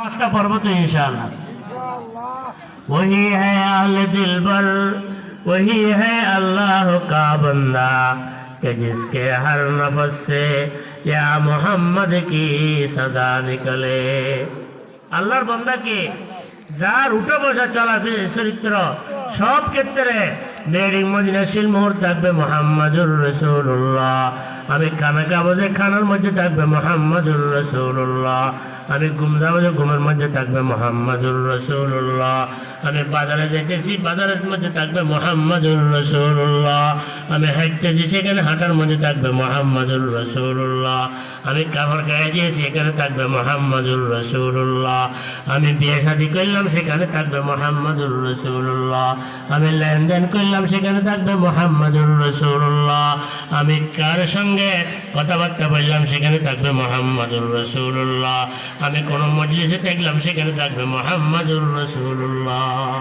পাঁচটা পর্ব তো ইনশাআল্লাহ। ওহি হ্যাঁ আহলে দিলবর, ওহি হ্যাঁ আল্লাহ কা বন্দা کہ جس کے ہر نفس سے یا محمد کی নিকলে। আল্লাহর বন্দাকে যার উঠো বসা চলা চরিত্র, সব ক্ষেত্রে মেরিং মদিনাশীল মোহর থাকবে মোহাম্মদুর রসুল্লাহ আমি খানা কাগজে খানার মধ্যে থাকবে মোহাম্মদুর রসুল্লাহ আমি ঘুম যাব ঘুমের মধ্যে থাকবে মোহাম্মদুর রসুল্লাহ আমি বাজারে যেতেছি, বাজারের মধ্যে থাকবে মোহাম্মদুর রসুল্লাহ আমি হাঁটতেছি, সেখানে হাঁটার মধ্যে থাকবে মোহাম্মদুর রসুল্লাহ আমি কাপড় গায়ে দিয়েছি এখানে থাকবে মোহাম্মদুর রসুল্লাহ আমি বিয়ে শাদি করলাম, সেখানে থাকবে মোহাম্মদুর রসুল্লাহ আমি লেনদেন করলাম, সেখানে থাকবে মোহাম্মদুর রসুল্লাহ আমি কার সঙ্গে কথাবার্তা বললাম, সেখানে থাকবে মোহাম্মদুর রসুল্লাহ আমি কোনো মজলিসে দেখলাম সেখানে থাকবে মোহাম্মদুর রসুল্লাহ